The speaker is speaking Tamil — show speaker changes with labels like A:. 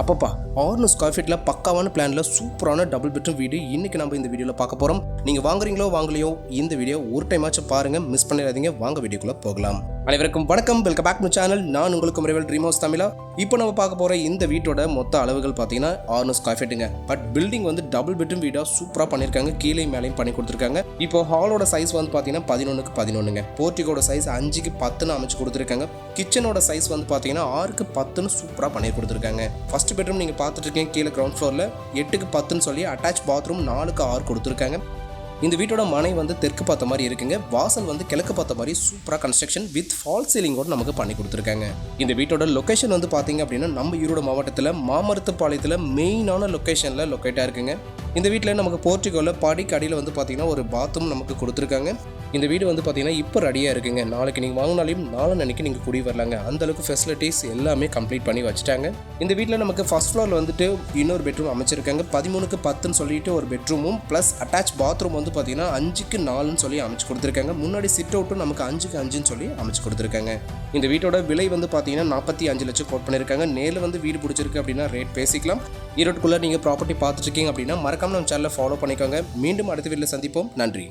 A: அப்பப்பா ஆறுநூறு ஸ்கொயர் ஃபீட்டில் பக்காவான பிளானில் சூப்பரான டபுள் பெட்ரூம் வீடு இன்றைக்கி நம்ம இந்த வீடியோவில் பார்க்க போகிறோம் நீங்கள் வாங்குறீங்களோ வாங்கலையோ இந்த வீடியோ ஒரு டைமாச்சும் பாருங்கள் மிஸ் பண்ணிடாதீங்க. வாங்க வீடியோக்குள்ளே போகலாம். அனைவருக்கும் வணக்கம். வெல்கம் பேக் டு சேனல் நான் உங்களுக்கு முறைவில் ட்ரீமோஸ் தமிழா. இப்போ நம்ம பார்க்க போகிற இந்த வீட்டோட மொத்த அளவுகள் பார்த்தீங்கன்னா ஆர்னஸ் காஃபெட்டுங்க பட் பில்டிங் வந்து டபுள் பெட்ரூம் வீடாக சூப்பராக பண்ணியிருக்காங்க. கீழே மேலேயும் பண்ணி கொடுத்துருக்காங்க. இப்போ ஹாலோட சைஸ் வந்து பார்த்தீங்கன்னா பதினொன்றுக்கு பதினொன்றுங்க போர்ட்டிகோட சைஸ் அஞ்சுக்கு பத்துன்னு அமைச்சு கொடுத்துருக்காங்க. கிச்சனோட சைஸ் வந்து பார்த்தீங்கன்னா ஆறுக்கு பத்துன்னு சூப்பராக பண்ணி கொடுத்துருக்காங்க. ஃபர்ஸ்ட் பெட்ரூம் நீங்கள் பார்த்துட்டு இருக்கீங்க கீழே கிரவுண்ட் ஃப்ளோரில் எட்டுக்கு பத்துன்னு சொல்லி அட்டாச் பாத்ரூம் நாலுக்கு ஆறு கொடுத்துருக்காங்க. இந்த வீட்டோட மனை வந்து தெற்கு பார்த்த மாதிரி இருக்குங்க. வாசல் வந்து கிழக்கு பார்த்த மாதிரி சூப்பராக கன்ஸ்ட்ரக்ஷன் வித் ஃபால் சீலிங்கோட நமக்கு பண்ணி கொடுத்துருக்காங்க. இந்த வீட்டோட லொக்கேஷன் வந்து பார்த்தீங்க அப்படின்னா நம்ம ஈரோடு மாவட்டத்தில் மாமரத்துப்பாளையத்தில் மெயினான லொக்கேஷனில் லொக்கேட்டாக இருக்குங்க. இந்த வீட்டில் நமக்கு போர்ட்டிகோவில் படிக்கு அடியில் வந்து பார்த்தீங்கன்னா ஒரு பாத்ரூம் நமக்கு கொடுத்துருக்காங்க. இந்த வீடு வந்து பார்த்தீங்கன்னா இப்போ ரெடியாக இருக்குங்க. நாளைக்கு நீங்கள் வாங்கினாலையும் நாலு அன்னைக்கு நீங்கள் குடி வரலாங்க. அந்தளவுக்கு ஃபெசிலிட்டிஸ் எல்லாமே கம்ப்ளீட் பண்ணி வச்சுட்டாங்க. இந்த வீட்டில் நமக்கு ஃபர்ஸ்ட் ஃப்ளோரில் வந்துட்டு இன்னொரு பெட்ரூம் அமைச்சிருக்காங்க. பதிமூணுக்கு பத்துன்னு சொல்லிட்டு ஒரு பெட்ரூமும் ப்ளஸ் அட்டாச் பாத்ரூம் வந்து பார்த்தீங்கன்னா அஞ்சுக்கு நாலுன்னு சொல்லி அமைச்சு கொடுத்துருக்காங்க. முன்னாடி சிட் அவுட்டும் நமக்கு அஞ்சுக்கு அஞ்சுன்னு சொல்லி அமைச்சு கொடுத்துருக்காங்க. இந்த வீட்டோட விலை வந்து பார்த்தீங்கன்னா நாற்பத்தி அஞ்சு லட்சம் கோட் பண்ணியிருக்காங்க. நேரில் வந்து வீடு பிடிச்சிருக்கு அப்படின்னா ரேட் பேசிக்கலாம். ஈரோட்டுக்குள்ளே நீங்கள் ப்ராப்பர்ட்டி பார்த்துட்டு இருக்கீங்க அப்படின்னா மறக்காமல் நம்ம சேனலை ஃபாலோ பண்ணிக்கோங்க. மீண்டும் அடுத்த வீட்டில் சந்திப்போம். நன்றி.